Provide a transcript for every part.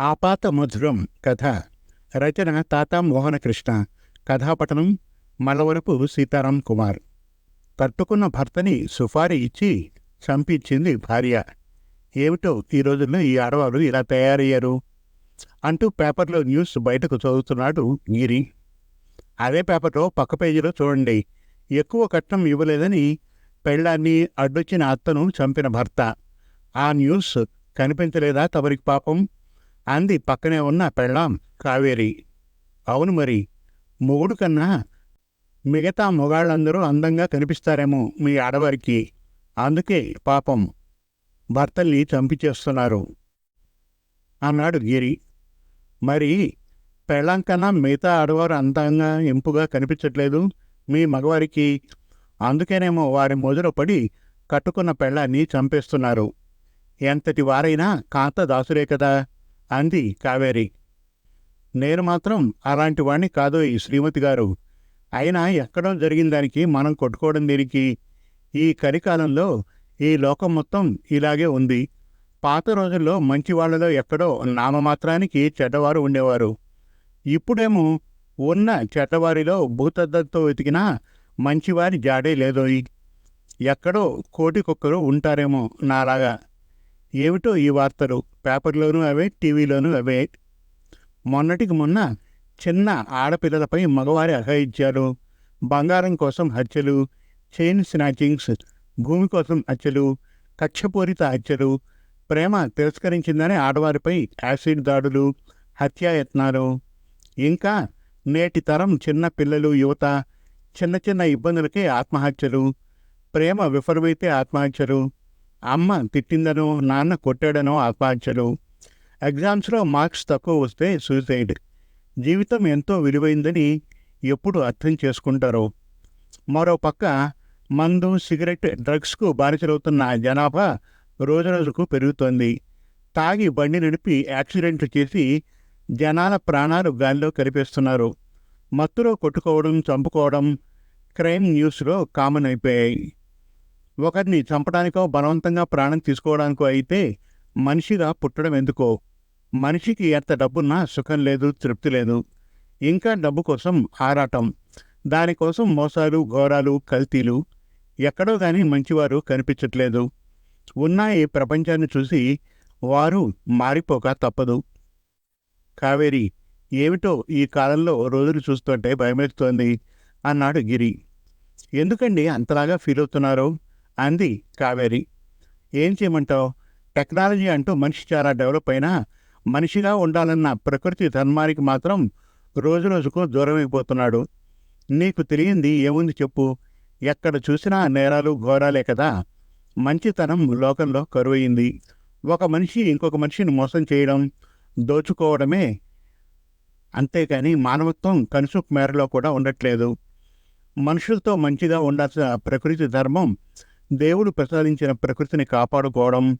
ఆపాత మధురం కథ. రచన తాత మోహనకృష్ణ. కథాపఠనం మలవరపు సీతారాం కుమార్. కట్టుకున్న భర్తని సుఫారీ ఇచ్చి చంపించింది భార్య. ఏమిటో ఈ రోజుల్లో ఈ ఆడవాళ్ళు ఇలా తయారయ్యారు? అంటూ పేపర్లో న్యూస్ బయటకు చదువుతున్నాడు గిరి అదే పేపర్లో పక్క పేజీలో చూడండి. ఎక్కువ కట్నం ఇవ్వలేదని పెళ్ళాన్ని అడ్డొచ్చిన అత్తను చంపిన భర్త. ఆ న్యూస్ కనిపించలేదా తమరికి పాపం? అంది పక్కనే ఉన్న పెళ్ళాం కావేరి. అవును మరి మొగుడు కన్నా మిగతా మొగాళ్ళందరూ అందంగా కనిపిస్తారేమో మీ ఆడవారికి. అందుకే పాపం భర్తల్ని చంపించేస్తున్నారు అన్నాడు గిరి. మరి పెళ్ళాం కన్నా మిగతా ఆడవారు అందంగా ఎంపుగా కనిపించట్లేదు మీ మగవారికి. అందుకేనేమో వారి మొదలు పడి కట్టుకున్న పెళ్ళాన్ని చంపేస్తున్నారు. ఎంతటి వారైనా కాంత దాసురే కదా. అంది కావేరి. నేను మాత్రం అలాంటి వాణ్ణి కాదు ఈ శ్రీమతి గారు. అయినా ఎక్కడో జరిగిన దానికి మనం కొట్టుకోవడం దీనికి? ఈ కలికాలంలో ఈ లోకం మొత్తం ఇలాగే ఉంది. పాత రోజుల్లో మంచి వాళ్ళలో ఎక్కడో నామమాత్రానికి చెడ్డవారు ఉండేవారు. ఇప్పుడేమో ఉన్న చెడ్డవారిలో భూతద్దంతో వెతికినా మంచివారి జాడే లేదోయ్. ఎక్కడో కోటికొక్కరు ఉంటారేమో నాలాగా. ఏమిటో ఈ వార్తలు? పేపర్లోనూ అవే టీవీలోనూ అవే. మొన్నటికి మొన్న చిన్న ఆడపిల్లలపై మగవారి అఘాయిత్యాలు బంగారం కోసం హత్యలు చైన్ స్నాచింగ్స్ భూమి కోసం హత్యలు కక్షపూరిత హత్యలు ప్రేమ తిరస్కరించిందని ఆడవారిపై యాసిడ్ దాడులు హత్యాయత్నాలు. ఇంకా నేటి తరం చిన్న పిల్లలు యువత చిన్న చిన్న ఇబ్బందులకే ఆత్మహత్యలు ప్రేమ విఫలమైతే ఆత్మహత్యలు. అమ్మ తిట్టిందనో నాన్న కొట్టాడనో ఆకాంక్షలు ఎగ్జామ్స్లో మార్క్స్ తక్కువ వస్తే సూసైడ్. జీవితం ఎంతో విలువైందని ఎప్పుడు అర్థం చేసుకుంటారో. మరో పక్క మందు సిగరెట్ డ్రగ్స్కు బానిసలవుతున్న జనాభా రోజురోజుకు పెరుగుతోంది. తాగి బండి నడిపి యాక్సిడెంట్లు చేసి జనాల ప్రాణాలు గాలిలో కలిపేస్తున్నారు. మత్తులో కొట్టుకోవడం చంపుకోవడం క్రైమ్ న్యూస్లో కామన్ అయిపోయాయి. ఒకరిని చంపడానికో బలవంతంగా ప్రాణం తీసుకోవడానికో అయితే మనిషిగా పుట్టడం ఎందుకో? మనిషికి ఎంత డబ్బున్నా సుఖం లేదు తృప్తి లేదు. ఇంకా డబ్బు కోసం ఆరాటం. దానికోసం మోసాలు ఘోరాలు కల్తీలు ఎక్కడో కానీ మంచివారు కనిపించట్లేదు. ఉన్న ఈ ప్రపంచాన్ని చూసి వారు మారిపోక తప్పదు. కావేరి ఏమిటో ఈ కాలంలో రోజులు చూస్తుంటే భయమేస్తోంది అన్నాడు గిరి. ఎందుకండి అంతలాగా ఫీల్ అవుతున్నారు అంది కావేరి. ఏం చేయమంటావు? టెక్నాలజీ అంటూ మనిషి చాలా డెవలప్ అయినా మనిషిగా ఉండాలన్న ప్రకృతి ధర్మానికి మాత్రం రోజు రోజుకు దూరమైపోతున్నాడు. నీకు తెలియంది ఏముంది చెప్పు. ఎక్కడ చూసినా నేరాలు ఘోరాలే కదా. మంచితనం లోకంలో కరువయింది ఒక మనిషి ఇంకొక మనిషిని మోసం చేయడం దోచుకోవడమే అంతేకాని మానవత్వం కనుసూపు మేరలో కూడా ఉండట్లేదు. మనుషులతో మంచిగా ఉండాల్సిన ప్రకృతి ధర్మం దేవుడు ప్రసాదించిన ప్రకృతిని కాపాడుకోవడం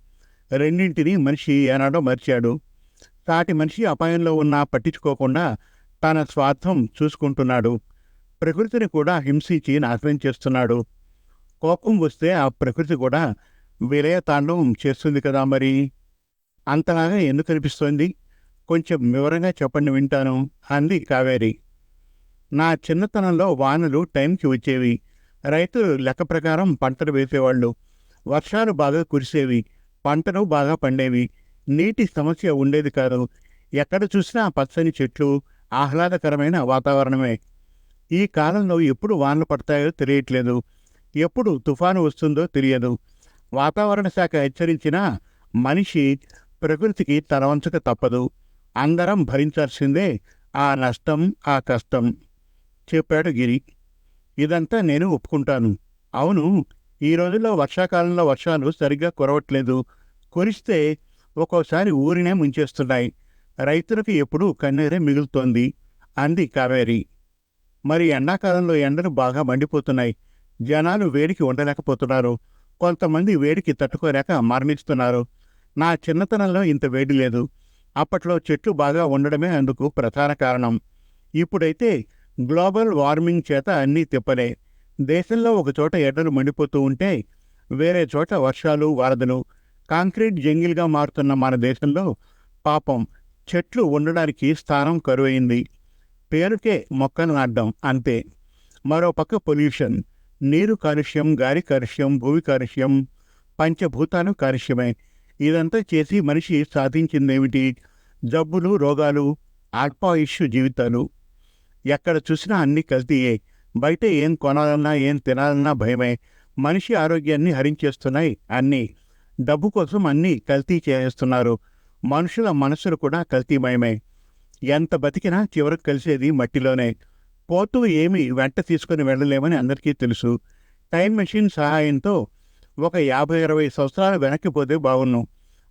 రెండింటినీ మనిషి ఏనాడో మర్చాడు. సాటి మనిషి అపాయంలో ఉన్నా పట్టించుకోకుండా తన స్వార్థం చూసుకుంటున్నాడు. ప్రకృతిని కూడా హింసించి నాశనం చేస్తున్నాడు. కోపం వస్తే ఆ ప్రకృతి కూడా విలయతాండవం చేస్తుంది కదా మరి? అంతలాగా ఎందుకు అనిపిస్తోంది? కొంచెం వివరంగా చెప్పండి వింటాను అంది కావేరి. నా చిన్నతనంలో వానలు టైంకి వచ్చేవి. రైతులు లెక్క ప్రకారం పంటలు వేసేవాళ్ళు. వర్షాలు బాగా కురిసేవి పంటలు బాగా పండేవి. నీటి సమస్య ఉండేది కాదు. ఎక్కడ చూసినా పచ్చని చెట్లు ఆహ్లాదకరమైన వాతావరణమే. ఈ కాలంలో ఎప్పుడు వానలు పడతాయో తెలియట్లేదు. ఎప్పుడు తుఫాను వస్తుందో తెలియదు. వాతావరణ శాఖ హెచ్చరించినా మనిషి ప్రకృతికి తలవంచక తప్పదు. అందరం భరించాల్సిందే ఆ నష్టం ఆ కష్టం. చెప్పాడు గిరి. ఇదంతా నేను ఒప్పుకుంటాను. అవును ఈ రోజుల్లో వర్షాకాలంలో వర్షాలు సరిగ్గా కురవట్లేదు. కురిస్తే ఒక్కోసారి ఊరినే ముంచేస్తున్నాయి. రైతులకు ఎప్పుడూ కన్నీరే మిగులుతోంది. అంది కావేరి. మరి ఎండాకాలంలో ఎండలు బాగా మండిపోతున్నాయి. జనాలు వేడికి ఉండలేకపోతున్నారు. కొంతమంది వేడికి తట్టుకోలేక మరణిస్తున్నారు. నా చిన్నతనంలో ఇంత వేడి లేదు. అప్పట్లో చెట్లు బాగా ఉండడమే అందుకు ప్రధాన కారణం. ఇప్పుడైతే గ్లోబల్ వార్మింగ్ చేత అన్నీ తిప్పలే. దేశంలో ఒకచోట ఎడలు మండిపోతూ ఉంటే వేరే చోట వర్షాలు వరదలు కాంక్రీట్ జంగిల్గా మారుతున్న మన దేశంలో పాపం చెట్లు ఉండడానికి స్థానం కరువైంది. పేరుకే మొక్కలు నాటడం అంతే. మరో పక్క పొల్యూషన్. నీరు కాలుష్యం గాలి కాలుష్యం భూమి కాలుష్యం పంచభూతాలు కాలుష్యమే. ఇదంతా చేసి మనిషి సాధించిందేమిటి? జబ్బులు రోగాలు ఆత్మాయుష్యు జీవితాలు. ఎక్కడ చూసినా అన్ని కల్తీయే. బయట ఏం కొనాలన్నా ఏం తినాలన్నా భయమే. మనిషి ఆరోగ్యాన్ని హరించేస్తున్నాయి అన్నీ. డబ్బు కోసం అన్నీ కల్తీ చేస్తున్నారు. మనుషుల మనసులు కూడా కల్తీమయమే. ఎంత బతికినా చివరకు కలిసేది మట్టిలోనే. పోతూ ఏమి వెంట తీసుకుని వెళ్ళలేమని అందరికీ తెలుసు. టైం మెషిన్ సహాయంతో ఒక యాభై ఇరవై సంవత్సరాలు వెనక్కి పోతే బాగున్ను.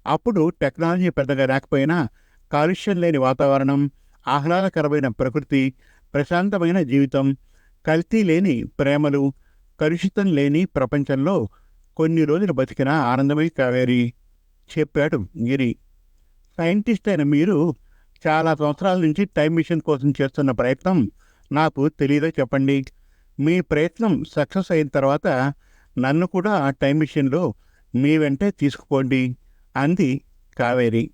అప్పుడు టెక్నాలజీ పెద్దగా రాకపోయినా కాలుష్యం లేని వాతావరణం ఆహ్లాదకరమైన ప్రకృతి ప్రశాంతమైన జీవితం కల్తీ లేని ప్రేమలు కలుషితం లేని ప్రపంచంలో కొన్ని రోజులు బతికిన ఆనందమై కావేరి చెప్పాడు గిరి. సైంటిస్ట్ అయిన మీరు చాలా సంవత్సరాల నుంచి టైం మిషన్ కోసం చేస్తున్న ప్రయత్నం నాకు తెలియదో చెప్పండి? మీ ప్రయత్నం సక్సెస్ అయిన తర్వాత నన్ను కూడా ఆ టైం మిషన్లో మీ వెంటే తీసుకుపోండి అంది కావేరి.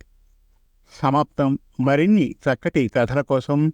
సమాప్తం. మరిన్ని చక్కటి కథల కోసం